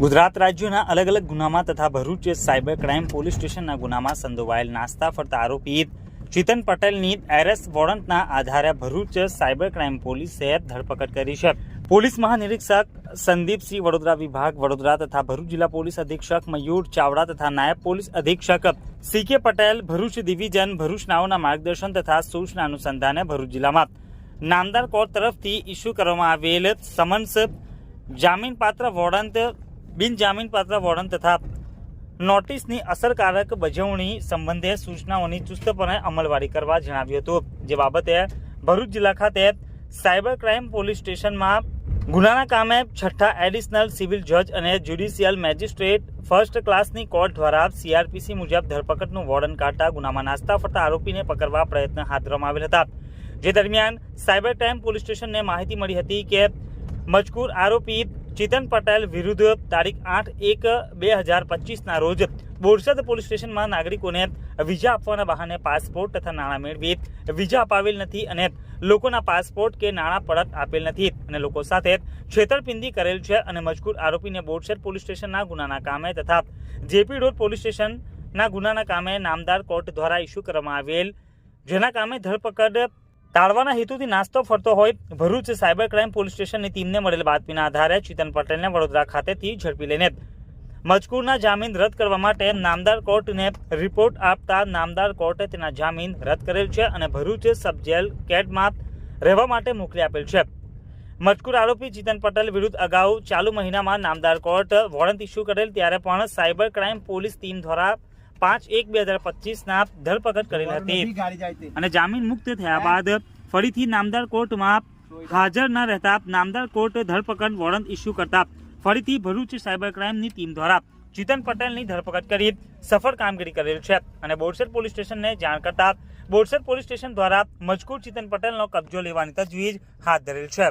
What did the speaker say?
ગુજરાત રાજ્યના અલગ અલગ ગુનામાં તથા ભરૂચ સાયબર ક્રાઇમ પોલીસ સ્ટેશનના ગુનામાં સંડોવાયેલ નાસ્તા ફરતા આરોપી ચિતન પટેલની એરેસ્ટ વોરંટના આધારે ભરૂચ સાયબર ક્રાઇમ પોલીસે ધરપકડ કરી છે. પોલીસ મહાનિરીક્ષક સંદીપસિંહ વડોદરા વિભાગ વડોદરા તથા ભરૂચ જિલ્લા પોલીસ અધિક્ષક મયુર ચાવડા તથા નાયબ પોલીસ અધિક્ષક સી કે પટેલ ભરૂચ ડિવિઝન ભરૂચનાઓના માર્ગદર્શન તથા સૂચના અનુસંધાને ભરૂચ જિલ્લામાં નામદાર કોર્ટ તરફથી ઇસ્યુ કરવામાં આવેલ સમન્સ જામીનપાત્ર વોરંટ બિનજામીનપાત્ર વોરંટ તથા નોટિસની અસરકારક બજવણી સંબંધે સૂચનાઓની ચુસ્તપણે અમલવારી કરવા જણાવ્યું હતું. જે બાબતે ભરૂચ જિલ્લા ખાતે સાયબર ક્રાઇમ પોલીસ સ્ટેશનમાં ગુનાના કામે છઠ્ઠા એડિશનલ સિવિલ જજ અને જ્યુડિશિયલ મેજિસ્ટ્રેટ ફર્સ્ટ ક્લાસની કોર્ટ દ્વારા સીઆરપીસી મુજબ ધરપકડનું વોર્ડન કાઢતા ગુનામાં નાસ્તા ફરતા આરોપીને પકડવા પ્રયત્ન હાથ ધરવામાં આવેલ હતા. જે દરમિયાન સાયબર ક્રાઇમ પોલીસ સ્ટેશનને માહિતી મળી હતી કે મજકૂર આરોપી ચેતન પટેલ વિરુદ્ધ તારીખ આઠ એક બે હજાર પચીસના રોજ બોરસદ પોલીસ સ્ટેશનમાં નાગરિકોને વિઝા આપવાના બહાને પાસપોર્ટ તથા નાણાં મેળવી. વિઝા અપાવેલ નથી અને લોકોના પાસપોર્ટ કે નાણાં પરત આપેલ નથી અને લોકો સાથે છેતરપિંડી કરેલ છે અને મજકૂર આરોપીને બોરસદ પોલીસ સ્ટેશનના ગુનાના કામે તથા જેપી રોડ પોલીસ સ્ટેશનના ગુનાના કામે નામદાર કોર્ટ દ્વારા ઇસ્યુ કરવામાં આવેલ, જેના કામે ધરપકડ ટાળવાના હેતુથી નાસ્તો ફરતો હોય, ભરૂચ સાયબર ક્રાઇમ પોલીસ સ્ટેશનની ટીમને મળેલ બાતમીના આધારે ચેતન પટેલને વડોદરા ખાતેથી ઝડપી લઈને મજકૂરના જામીન રદ કરવા માટે નામદાર કોર્ટને રિપોર્ટ આપતા નામદાર કોર્ટે તેના જામીન રદ કરેલ છે અને ભરૂચ સબ જેલ કેદમાં રહેવા માટે મોકલી આપેલ છે. મજકૂર આરોપી ચિતન પટેલ વિરુદ્ધ અગાઉ ચાલુ મહિનામાં નામદાર કોર્ટ વોરંટ ઇસ્યુ કરેલ, ત્યારે પણ સાયબર ક્રાઇમ પોલીસ ટીમ દ્વારા પાંચ એક બે હજાર પચીસના ધરપકડ કરેલ હતી. અને જામીન મુક્ત થયા બાદ ફરીથી નામદાર કોર્ટમાં હાજર ન રહેતા નામદાર કોર્ટ ધરપકડ વોરંટ ઇસ્યુ કરતા ફરીથી ભરૂચ સાયબર ક્રાઇમની ટીમ દ્વારા ચિતન પટેલની ધરપકડ કરી સફળ કામગીરી કરેલ છે. અને બોરસદ પોલીસ સ્ટેશનને જાણ કરતા બોરસદ પોલીસ સ્ટેશન દ્વારા મજકૂર ચિતન પટેલનો કબજો લેવાની તજવીજ હાથ ધરેલ છે.